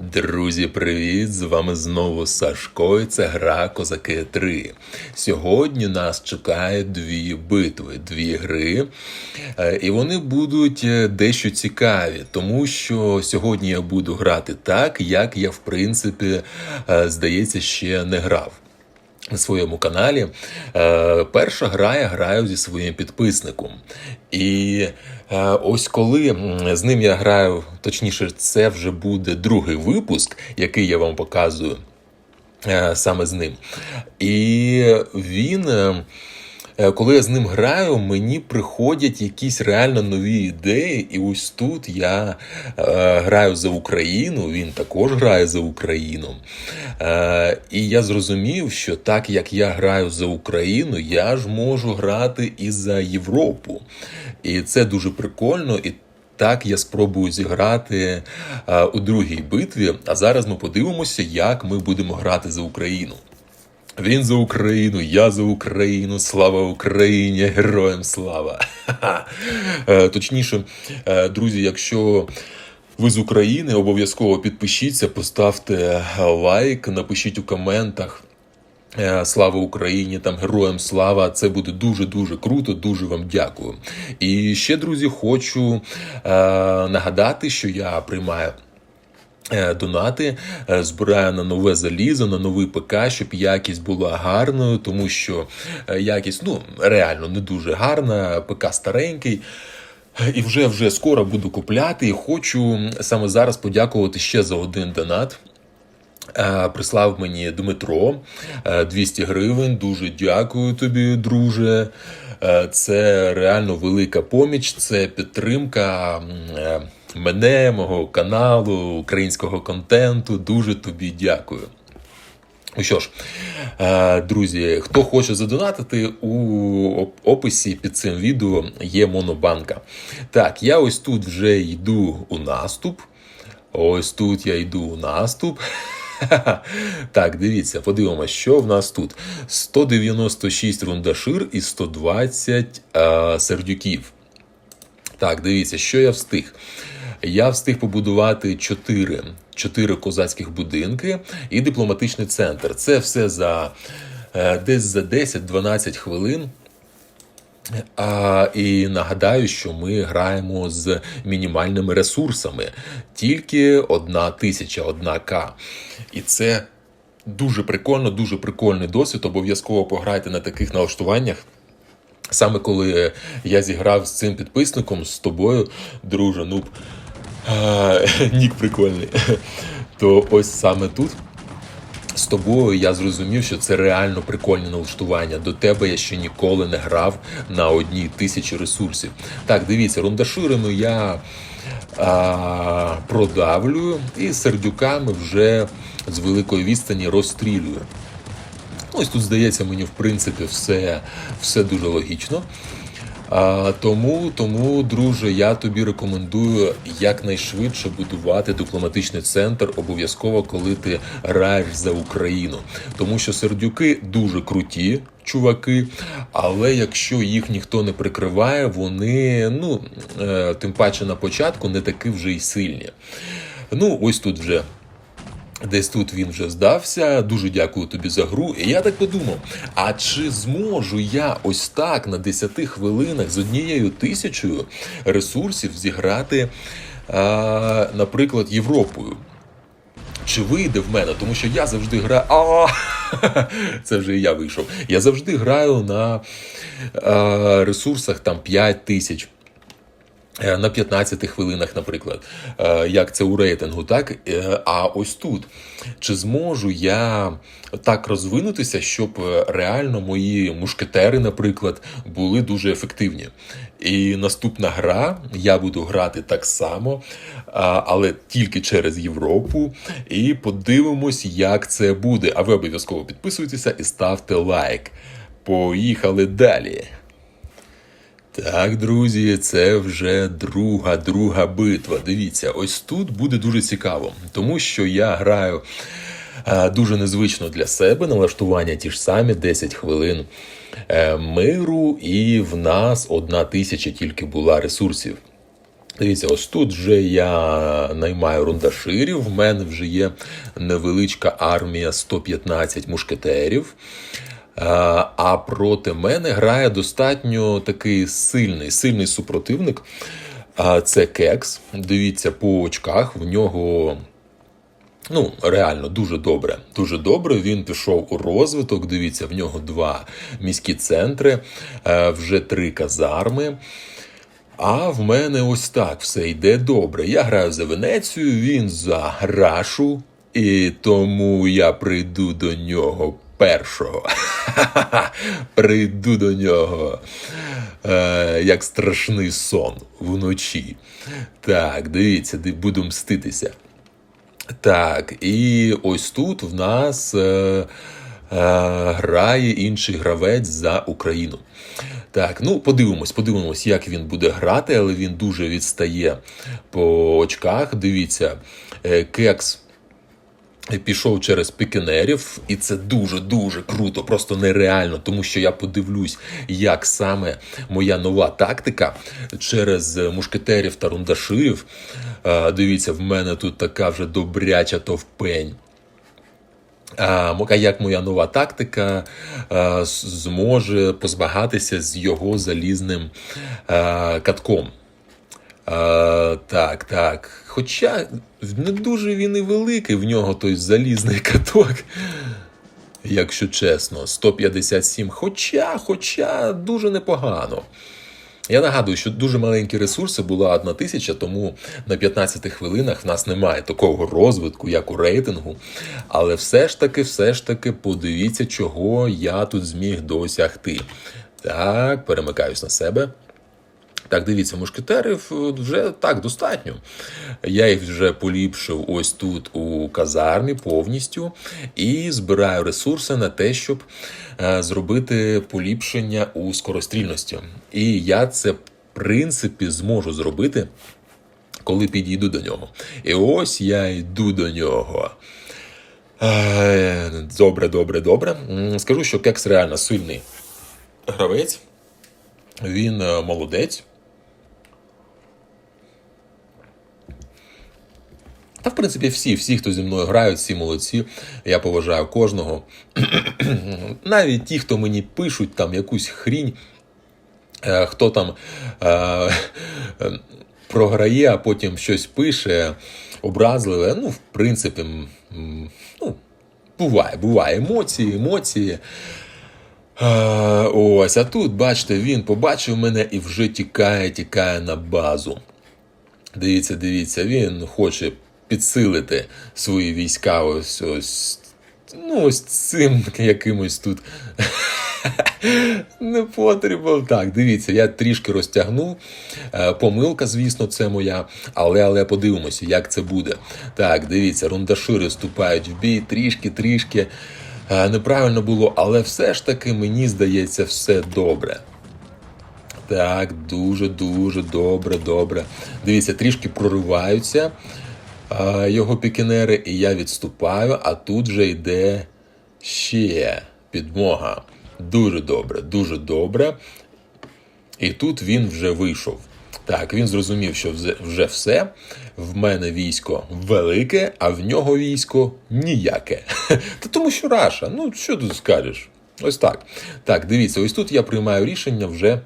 Друзі, привіт! З вами знову Сашко. і Це гра Козаки 3. Сьогодні нас чекає дві битви, дві гри, Е, і вони будуть е, дещо цікаві, тому що сьогодні я буду грати так, як я, в принципі, е, здається, ще не грав. На своєму каналі. Е, перша гра я граю зі своїм підписником. І е, ось коли з ним я граю, точніше, це вже буде другий випуск, який я вам показую е, саме з ним. І він. е, Коли я з ним граю, мені приходять якісь реально нові ідеї, і ось тут я е, граю за Україну, він також грає за Україну. Е, і я зрозумів, що так як я граю за Україну, я ж можу грати і за Європу. І це дуже прикольно. І так я спробую зіграти е, у другій битві. А зараз ми подивимося, як ми будемо грати за Україну. Він за Україну, я за Україну, слава Україні, героям слава. Е, Точніше, е, друзі, якщо ви з України, обов'язково підпишіться, поставте лайк, напишіть у коментах. е, Слава Україні, там героям слава. Це буде дуже дуже круто. Дуже вам дякую. І ще, друзі, хочу е, нагадати, що я приймаю донати, е, збираю на нове залізо, на новий ПК, щоб якість була гарною, тому що е, якість ну реально не дуже гарна. ПК старенький. І вже вже скоро буду купляти. І хочу саме зараз подякувати ще за один донат. Е, Прислав мені Дмитро е, 200 гривень. Дуже дякую тобі, друже. Е, Це реально велика поміч, це підтримка е, мене, мого каналу, українського контенту. Дуже тобі дякую. Ну що ж, е, друзі, хто хоче задонатити, у описі під цим відео є монобанка. Так, я ось тут вже йду у наступ. Ось тут я йду у наступ. Так, дивіться, подивимося, що в нас тут: 196 рундашир і 120 е, сердюків. Так, дивіться, що я встиг. Я встиг побудувати 4, 4 козацьких будинки і дипломатичний центр. Це все за е, десь за 10-12 хвилин. А, і нагадаю, що ми граємо з мінімальними ресурсами, тільки одна тисяча, одна К. І це дуже прикольно, дуже прикольний досвід. Обов'язково пограйте на таких налаштуваннях. Саме коли я зіграв з цим підписником, з тобою, друже, ну а, нік прикольний. То ось саме тут з тобою я зрозумів, що це реально прикольне налаштування. До тебе я ще ніколи не грав на одній тисячі ресурсів. Так, дивіться, рундаширами я а, продавлюю і сердюками вже з великої відстані розстрілюю. Ось тут здається мені, в принципі, все, все дуже логічно. А, тому, тому, друже, я тобі рекомендую якнайшвидше будувати дипломатичний центр, обов'язково, коли ти граєш за Україну. Тому що сердюки дуже круті. Чуваки, але якщо їх ніхто не прикриває, вони ну е, тим паче на початку не такі вже й сильні. Ну, ось тут вже Десь тут він вже здався. Дуже дякую тобі за гру. І я так подумав: а чи зможу я ось так на 10 хвилинах з однією тисячою ресурсів зіграти, а, наприклад, Європою? Чи вийде в мене? Тому що я завжди граю. А, це вже і я вийшов. Я завжди граю на ресурсах там 5 тисяч. Е, На 15 хвилинах, наприклад, Е, як це у рейтингу, так? Е, А ось тут чи зможу я так розвинутися, щоб реально мої мушкетери, наприклад, були дуже ефективні. І наступна гра я буду грати так само, але тільки через Європу. І подивимось, як це буде. А ви обов'язково підписуйтеся і ставте лайк. Поїхали далі. Так, друзі, це вже друга, друга битва. Дивіться, ось тут буде дуже цікаво, тому що я граю е, дуже незвично для себе. Налаштування ті ж самі 10 хвилин е, миру, і в нас одна тисяча тільки була ресурсів. Дивіться, ось тут вже я наймаю рундаширів. В мене вже є невеличка армія 115 мушкетерів. А а проти мене грає достатньо такий сильний, сильний супротивник. А це кекс. Дивіться, по очках в нього. Ну, реально дуже добре. Дуже добре. Він пішов у розвиток. Дивіться, в нього два міські центри, е, вже три казарми. А в мене ось так все йде добре. Я граю за Венецію, він за Рашу, і тому я прийду до нього першого. Прийду до нього е, як страшний сон вночі. Так, дивіться, буду мститися. Так, і ось тут в нас. Е, Грає інший гравець за Україну. Так, ну подивимось, подивимось, як він буде грати, але він дуже відстає по очках. Дивіться, е, кекс. Пішов через пікінерів, і це дуже-дуже круто, просто нереально, тому що я подивлюсь, як саме моя нова тактика через мушкетерів та рундаширів. Дивіться, в мене тут така вже добряча товпень. А як моя нова тактика зможе позбагатися з його залізним катком? Так, так. Хоча не дуже він і великий в нього той залізний каток, якщо чесно, 157. Хоча, хоча дуже непогано. Я нагадую, що дуже маленькі ресурси була одна тисяча, тому на 15 хвилинах в нас немає такого розвитку, як у рейтингу. Але все ж таки, все ж таки, подивіться, чого я тут зміг досягти. Так, перемикаюсь на себе. Так, дивіться, мушкетерів вже так достатньо. Я їх вже поліпшив ось тут у казармі повністю і збираю ресурси на те, щоб е, зробити поліпшення у скорострільності. І я це, в принципі, зможу зробити, коли підійду до нього. І ось я йду до нього. Е, добре, добре, добре. Скажу, що кекс реально сильний гравець. Він е, молодець. В принципі, всі, всі, хто зі мною грають, всі молодці. Я поважаю кожного. Навіть ті, хто мені пишуть там якусь хрінь, е, хто там е, програє, а потім щось пише, образливе. Ну, в принципі, ну, буває, буває. Емоції, емоції. Е, ось, а тут, бачите, він побачив мене і вже тікає, тікає на базу. Дивіться, дивіться, він хоче підсилити свої війська ось ось. Ну, ось цим якимось тут не потрібно. Так, дивіться, я трішки розтягнув. Е, помилка, звісно, це моя. Але але подивимося, як це буде. Так, дивіться, рундашири вступають в бій, трішки-трішки. Е, неправильно було, але все ж таки мені здається все добре. Так, дуже-дуже добре, добре. Дивіться, трішки прориваються його пікінери, і я відступаю, а тут вже йде ще підмога. Дуже добре, дуже добре. І тут він вже вийшов. Так, він зрозумів, що вже все. В мене військо велике, а в нього військо ніяке. Та тому що Раша, ну що тут скажеш? Ось так. Так, дивіться, ось тут я приймаю рішення вже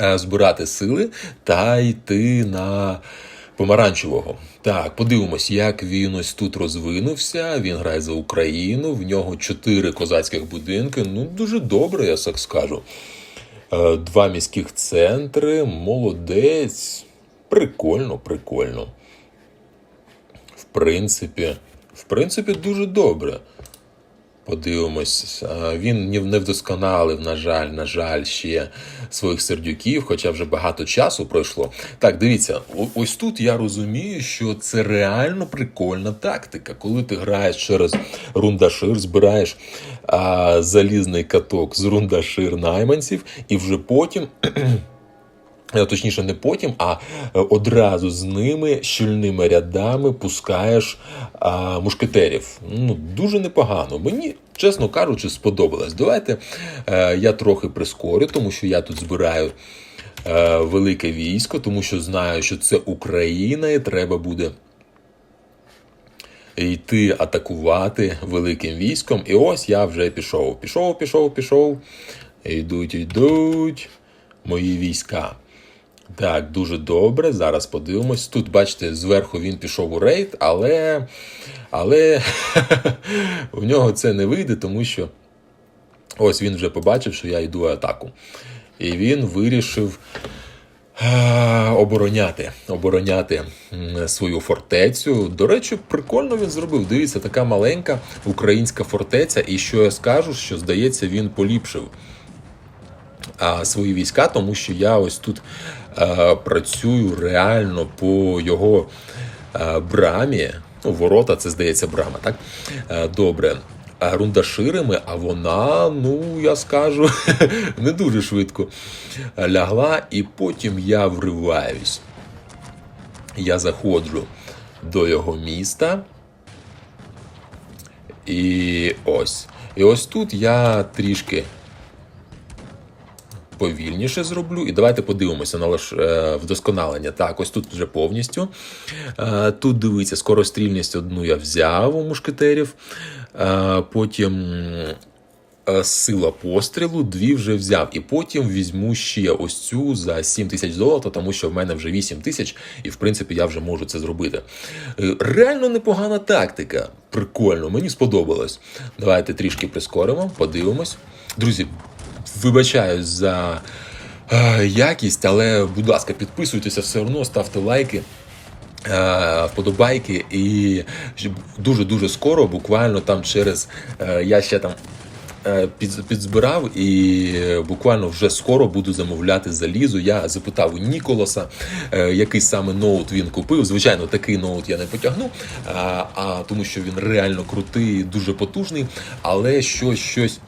е, збирати сили та йти на помаранчевого. Так, подивимось, як він ось тут розвинувся. Він грає за Україну. В нього чотири козацьких будинки. Ну, дуже добре, я так скажу. Е, два міських центри, молодець. Прикольно, прикольно. В принципі, в принципі, дуже добре. Подивимось, він не вдосконалив, на жаль, на жаль, ще своїх сердюків, хоча вже багато часу пройшло. Так, дивіться, ось тут я розумію, що це реально прикольна тактика. Коли ти граєш через рундашир, збираєш а, залізний каток з рундашир найманців, і вже потім. Е, точніше, не потім, а е, одразу з ними щільними рядами пускаєш а, мушкетерів. Ну, Дуже непогано. Мені, чесно кажучи, сподобалось. Давайте е, я трохи прискорю, тому що я тут збираю е, велике військо, тому що знаю, що це Україна, і треба буде йти атакувати великим військом. І ось я вже пішов. Пішов, пішов, пішов. Йдуть, йдуть мої війська. Так, дуже добре. Зараз подивимось. Тут, бачите, зверху він пішов у рейд, але, але у нього це не вийде, тому що ось він вже побачив, що я йду в атаку. І він вирішив е, обороняти, обороняти свою фортецю. До речі, прикольно він зробив. Дивіться, така маленька українська фортеця. І що я скажу, що здається, він поліпшив свої війська, тому що я ось тут працюю реально по його е, брамі. Ну, ворота, це здається, брама, так? Е, добре. А рундаширами, а вона, ну я скажу, не дуже швидко лягла, і потім я вриваюсь. Я заходжу до його міста. І ось. І ось тут я трішки повільніше зроблю. І давайте подивимося на лиш е, вдосконалення. Так, ось тут вже повністю. Е, Тут дивіться, скорострільність одну я взяв у мушкетерів. Е, Потім. Сила пострілу, дві вже взяв, і потім візьму ще ось цю за 7 тисяч золота, тому що в мене вже 8 тисяч, і в принципі я вже можу це зробити. Реально непогана тактика. Прикольно, мені сподобалось. Давайте трішки прискоримо, подивимось. Друзі, вибачаюсь за е, якість, але, будь ласка, підписуйтеся все одно, ставте лайки. е, Вподобайки і дуже дуже скоро, буквально там через е, я ще там під, підзбирав, і буквально вже скоро буду замовляти залізо. Я запитав у Ніколаса, який саме ноут він купив. Звичайно, такий ноут я не потягну, а тому що він реально крутий, дуже потужний, але щось щось.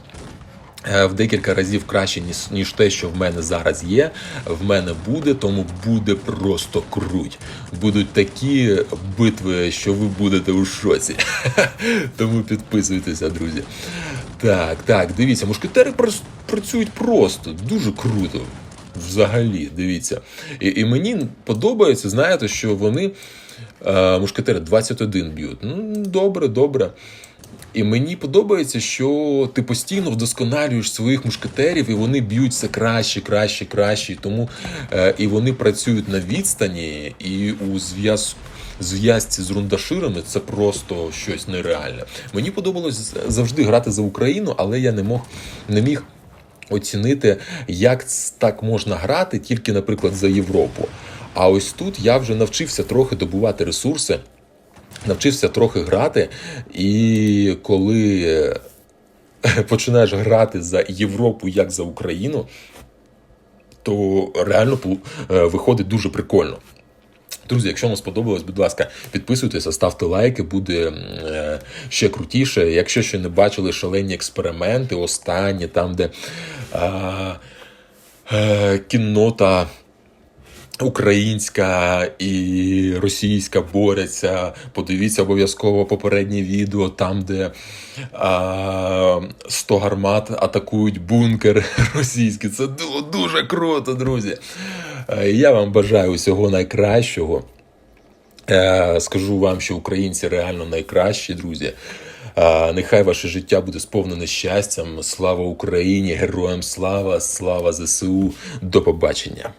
Е, В декілька разів краще, ніж, ніж те, що в мене зараз є. В мене буде, тому буде просто круть. Будуть такі битви, що ви будете у шоці. Тому підписуйтеся, друзі. Так, так, дивіться, мушкетери працюють просто, дуже круто. Взагалі, дивіться. І, і мені подобається, знаєте, що вони е, мушкетери 21 б'ють. Ну, добре, добре. І мені подобається, що ти постійно вдосконалюєш своїх мушкетерів, і вони б'ють все краще, краще, краще. Тому е, і вони працюють на відстані, і у зв'язку. Зв'язці з рундаширами це просто щось нереальне. Мені подобалось завжди грати за Україну, але я не мог не міг оцінити, як так можна грати тільки, наприклад, за Європу. А ось тут я вже навчився трохи добувати ресурси, навчився трохи грати, і коли е, починаєш грати за Європу як за Україну, то реально е, виходить дуже прикольно. Друзі, якщо вам сподобалось, будь ласка, підписуйтеся, ставте лайки, буде е, ще крутіше. Якщо ще не бачили шалені експерименти, останні, там, де е, е, кіннота українська і російська борються. Подивіться обов'язково попереднє відео, там, де а, 100 гармат атакують бункер російський. Це дуже круто, друзі. Е, Я вам бажаю усього найкращого. Е, Скажу вам, що українці реально найкращі, друзі. Е, Нехай ваше життя буде сповнене щастям. Слава Україні! Героям слава! Слава ЗСУ! До побачення!